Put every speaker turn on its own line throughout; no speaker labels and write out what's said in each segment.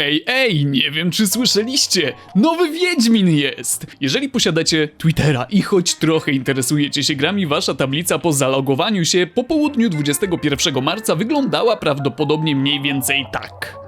Ej, ej, nie wiem czy słyszeliście, nowy Wiedźmin jest! Jeżeli posiadacie Twittera i choć trochę interesujecie się grami, wasza tablica po zalogowaniu się po południu 21 marca wyglądała prawdopodobnie mniej więcej tak.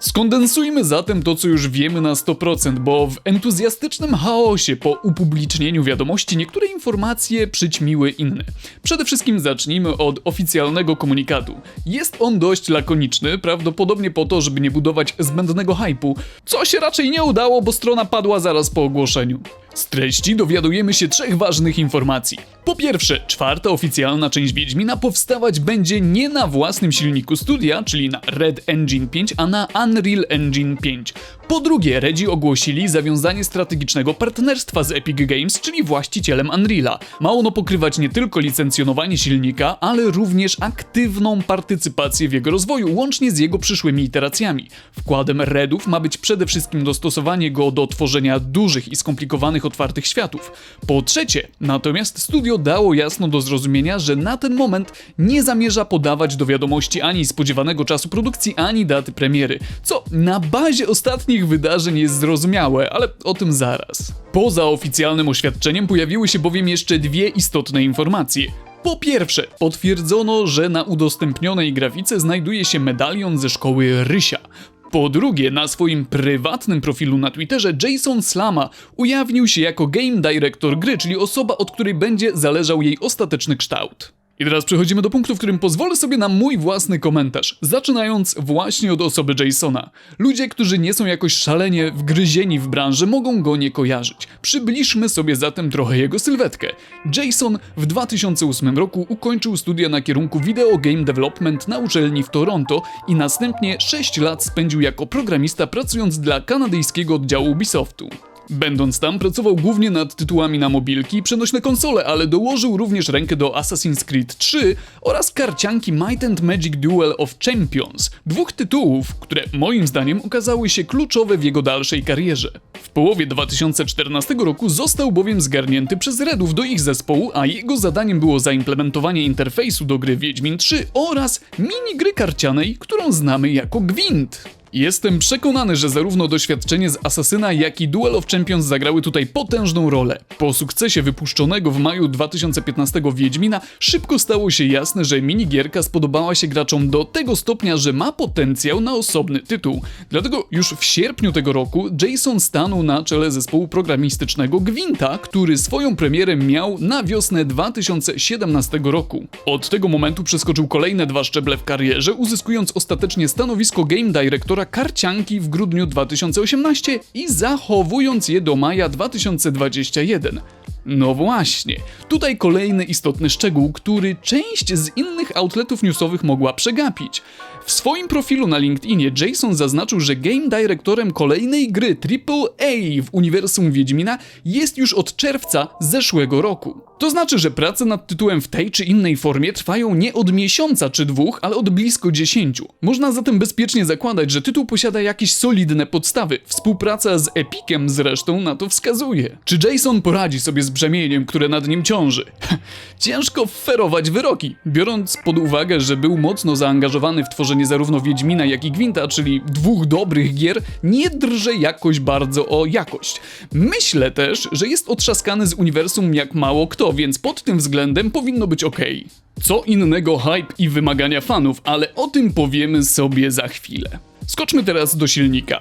Skondensujmy zatem to, co już wiemy na 100%, bo w entuzjastycznym chaosie po upublicznieniu wiadomości niektóre informacje przyćmiły inne. Przede wszystkim zacznijmy od oficjalnego komunikatu. Jest on dość lakoniczny, prawdopodobnie po to, żeby nie budować zbędnego hypu, co się raczej nie udało, bo strona padła zaraz po ogłoszeniu. Z treści dowiadujemy się trzech ważnych informacji. Po pierwsze, czwarta oficjalna część Wiedźmina powstawać będzie nie na własnym silniku studia, czyli na Red Engine 5, a na Unreal Engine 5. Po drugie, Redzi ogłosili zawiązanie strategicznego partnerstwa z Epic Games, czyli właścicielem Unreala. Ma ono pokrywać nie tylko licencjonowanie silnika, ale również aktywną partycypację w jego rozwoju, łącznie z jego przyszłymi iteracjami. Wkładem Redów ma być przede wszystkim dostosowanie go do tworzenia dużych i skomplikowanych otwartych światów. Po trzecie, natomiast studio dało jasno do zrozumienia, że na ten moment nie zamierza podawać do wiadomości ani spodziewanego czasu produkcji, ani daty premiery, co na bazie ostatnich wydarzeń jest zrozumiałe, ale o tym zaraz. Poza oficjalnym oświadczeniem pojawiły się bowiem jeszcze dwie istotne informacje. Po pierwsze, potwierdzono, że na udostępnionej grafice znajduje się medalion ze szkoły Rysia. Po drugie, na swoim prywatnym profilu na Twitterze Jason Slama ujawnił się jako game director gry, czyli osoba, od której będzie zależał jej ostateczny kształt. I teraz przechodzimy do punktu, w którym pozwolę sobie na mój własny komentarz, zaczynając właśnie od osoby Jasona. Ludzie, którzy nie są jakoś szalenie wgryzieni w branży, mogą go nie kojarzyć. Przybliżmy sobie zatem trochę jego sylwetkę. Jason w 2008 roku ukończył studia na kierunku Video Game Development na uczelni w Toronto i następnie 6 lat spędził jako programista pracując dla kanadyjskiego oddziału Ubisoftu. Będąc tam, pracował głównie nad tytułami na mobilki i przenośne konsole, ale dołożył również rękę do Assassin's Creed 3 oraz karcianki Might and Magic Duel of Champions, dwóch tytułów, które moim zdaniem okazały się kluczowe w jego dalszej karierze. W połowie 2014 roku został bowiem zgarnięty przez Redów do ich zespołu, a jego zadaniem było zaimplementowanie interfejsu do gry Wiedźmin 3 oraz minigry karcianej, którą znamy jako Gwint. Jestem przekonany, że zarówno doświadczenie z Asasyna, jak i Duel of Champions zagrały tutaj potężną rolę. Po sukcesie wypuszczonego w maju 2015 Wiedźmina, szybko stało się jasne, że minigierka spodobała się graczom do tego stopnia, że ma potencjał na osobny tytuł. Dlatego już w sierpniu tego roku Jason stanął na czele zespołu programistycznego Gwinta, który swoją premierę miał na wiosnę 2017 roku. Od tego momentu przeskoczył kolejne dwa szczeble w karierze, uzyskując ostatecznie stanowisko game directora karcianki w grudniu 2018 i zachowując je do maja 2021. No właśnie, tutaj kolejny istotny szczegół, który część z innych outletów newsowych mogła przegapić. W swoim profilu na LinkedInie Jason zaznaczył, że game directorem kolejnej gry AAA w uniwersum Wiedźmina jest już od czerwca zeszłego roku. To znaczy, że prace nad tytułem w tej czy innej formie trwają nie od miesiąca czy dwóch, ale od blisko dziesięciu. Można zatem bezpiecznie zakładać, że tytuł posiada jakieś solidne podstawy. Współpraca z Epiciem zresztą na to wskazuje. Czy Jason poradzi sobie z brzemieniem, które nad nim ciąży? Ciężko ferować wyroki, biorąc pod uwagę, że był mocno zaangażowany w tworzenie zarówno Wiedźmina, jak i Gwinta, czyli dwóch dobrych gier, nie drże jakoś bardzo o jakość. Myślę też, że jest otrzaskany z uniwersum jak mało kto, więc pod tym względem powinno być ok. Co innego hype i wymagania fanów, ale o tym powiemy sobie za chwilę. Skoczmy teraz do silnika.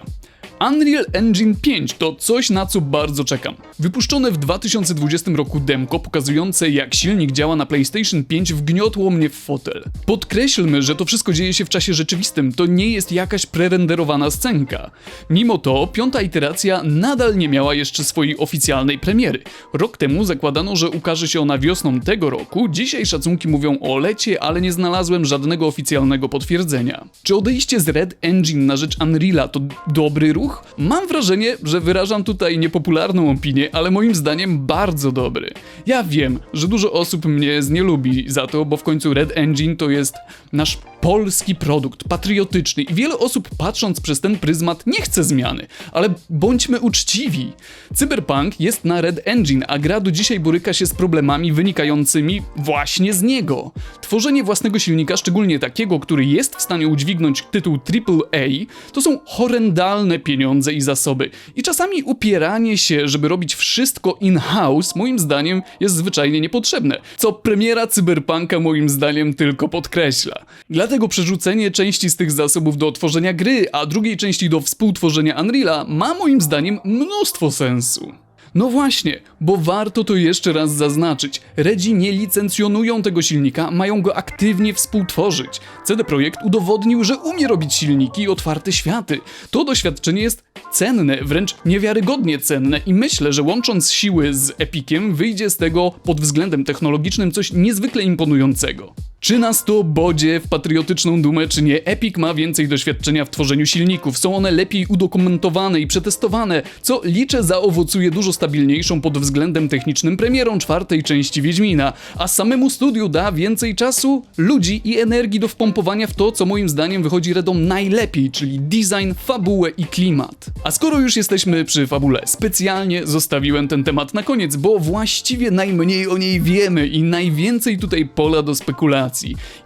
Unreal Engine 5 to coś, na co bardzo czekam. Wypuszczone w 2020 roku demko pokazujące jak silnik działa na PlayStation 5 wgniotło mnie w fotel. Podkreślmy, że to wszystko dzieje się w czasie rzeczywistym, to nie jest jakaś prerenderowana scenka. Mimo to piąta iteracja nadal nie miała jeszcze swojej oficjalnej premiery. Rok temu zakładano, że ukaże się ona wiosną tego roku, dzisiaj szacunki mówią o lecie, ale nie znalazłem żadnego oficjalnego potwierdzenia. Czy odejście z Red Engine na rzecz Unreala to dobry ruch? Mam wrażenie, że wyrażam tutaj niepopularną opinię, ale moim zdaniem bardzo dobry. Ja wiem, że dużo osób mnie znielubi za to, bo w końcu Red Engine to jest nasz polski produkt, patriotyczny i wiele osób patrząc przez ten pryzmat nie chce zmiany, ale bądźmy uczciwi. Cyberpunk jest na Red Engine, a gra do dzisiaj boryka się z problemami wynikającymi właśnie z niego. Tworzenie własnego silnika, szczególnie takiego, który jest w stanie udźwignąć tytuł AAA, to są horrendalne pieniądze i zasoby. I czasami upieranie się, żeby robić wszystko in-house, moim zdaniem jest zwyczajnie niepotrzebne, co premiera Cyberpunka moim zdaniem tylko podkreśla. Dlatego przerzucenie części z tych zasobów do tworzenia gry, a drugiej części do współtworzenia Unreala ma moim zdaniem mnóstwo sensu. No właśnie, bo warto to jeszcze raz zaznaczyć. Redzi nie licencjonują tego silnika, mają go aktywnie współtworzyć. CD Projekt udowodnił, że umie robić silniki i otwarte światy. To doświadczenie jest cenne, wręcz niewiarygodnie cenne i myślę, że łącząc siły z Epiciem wyjdzie z tego pod względem technologicznym coś niezwykle imponującego. Czy nas to bodzie w patriotyczną dumę, czy nie, Epic ma więcej doświadczenia w tworzeniu silników, są one lepiej udokumentowane i przetestowane, co liczę zaowocuje dużo stabilniejszą pod względem technicznym premierą czwartej części Wiedźmina, a samemu studiu da więcej czasu, ludzi i energii do wpompowania w to, co moim zdaniem wychodzi Redom najlepiej, czyli design, fabułę i klimat. A skoro już jesteśmy przy fabule, specjalnie zostawiłem ten temat na koniec, bo właściwie najmniej o niej wiemy i najwięcej tutaj pola do spekulacji.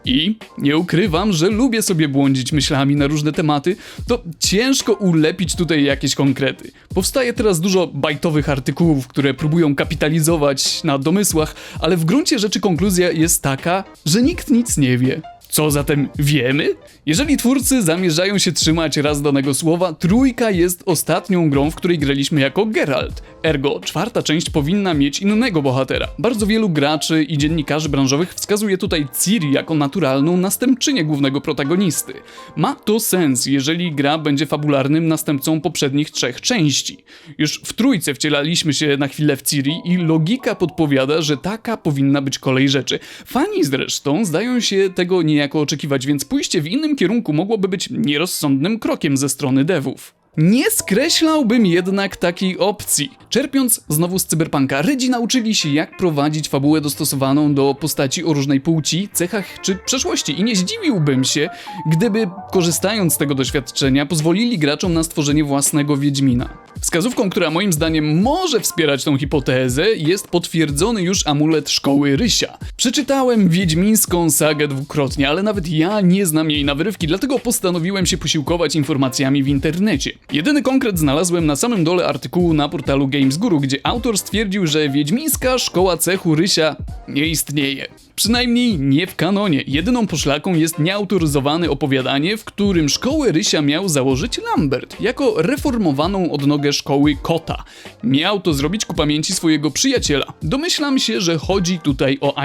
I nie ukrywam, że lubię sobie błądzić myślami na różne tematy, to ciężko ulepić tutaj jakieś konkrety. Powstaje teraz dużo bajtowych artykułów, które próbują kapitalizować na domysłach, ale w gruncie rzeczy konkluzja jest taka, że nikt nic nie wie. Co zatem wiemy? Jeżeli twórcy zamierzają się trzymać raz danego słowa, trójka jest ostatnią grą, w której graliśmy jako Geralt. Ergo, czwarta część powinna mieć innego bohatera. Bardzo wielu graczy i dziennikarzy branżowych wskazuje tutaj Ciri jako naturalną następczynię głównego protagonisty. Ma to sens, jeżeli gra będzie fabularnym następcą poprzednich trzech części. Już w trójce wcielaliśmy się na chwilę w Ciri i logika podpowiada, że taka powinna być kolej rzeczy. Fani zresztą zdają się tego niejako oczekiwać, więc pójście w innym kierunku mogłoby być nierozsądnym krokiem ze strony devów. Nie skreślałbym jednak takiej opcji. Czerpiąc znowu z cyberpunka, Rydzi nauczyli się jak prowadzić fabułę dostosowaną do postaci o różnej płci, cechach czy przeszłości i nie zdziwiłbym się, gdyby korzystając z tego doświadczenia pozwolili graczom na stworzenie własnego Wiedźmina. Wskazówką, która moim zdaniem może wspierać tą hipotezę jest potwierdzony już amulet szkoły Rysia. Przeczytałem wiedźmińską sagę dwukrotnie, ale nawet ja nie znam jej na wyrywki, dlatego postanowiłem się posiłkować informacjami w internecie. Jedyny konkret znalazłem na samym dole artykułu na portalu Games Guru, gdzie autor stwierdził, że wiedźmińska szkoła cechu Rysia nie istnieje. Przynajmniej nie w kanonie. Jedyną poszlaką jest nieautoryzowane opowiadanie, w którym szkołę Rysia miał założyć Lambert, jako reformowaną odnogę szkoły Kota. Miał to zrobić ku pamięci swojego przyjaciela. Domyślam się, że chodzi tutaj o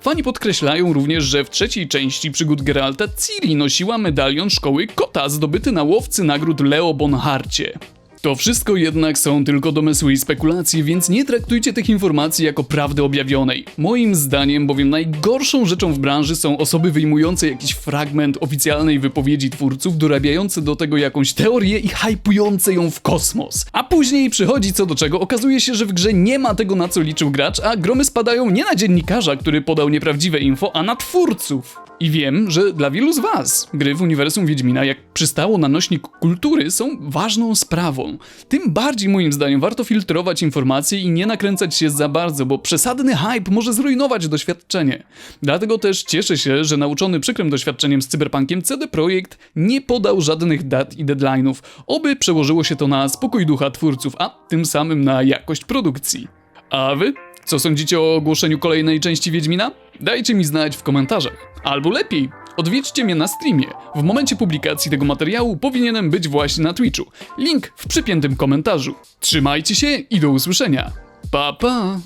Fani podkreślają również, że w trzeciej części przygód Geralta Ciri nosiła medalion szkoły Kota zdobyty na łowcy nagród Leo Bonharcie. To wszystko jednak są tylko domysły i spekulacje, więc nie traktujcie tych informacji jako prawdy objawionej. Moim zdaniem bowiem najgorszą rzeczą w branży są osoby wyjmujące jakiś fragment oficjalnej wypowiedzi twórców, dorabiające do tego jakąś teorię i hypujące ją w kosmos. A później przychodzi co do czego, okazuje się, że w grze nie ma tego na co liczył gracz, a gromy spadają nie na dziennikarza, który podał nieprawdziwe info, a na twórców. I wiem, że dla wielu z Was gry w uniwersum Wiedźmina, jak przystało na nośnik kultury, są ważną sprawą. Tym bardziej moim zdaniem warto filtrować informacje i nie nakręcać się za bardzo, bo przesadny hype może zrujnować doświadczenie. Dlatego też cieszę się, że nauczony przykrym doświadczeniem z Cyberpunkiem CD Projekt nie podał żadnych dat i deadline'ów, oby przełożyło się to na spokój ducha twórców, a tym samym na jakość produkcji. A wy? Co sądzicie o ogłoszeniu kolejnej części Wiedźmina? Dajcie mi znać w komentarzach. Albo lepiej, odwiedźcie mnie na streamie. W momencie publikacji tego materiału powinienem być właśnie na Twitchu. Link w przypiętym komentarzu. Trzymajcie się i do usłyszenia. Pa pa!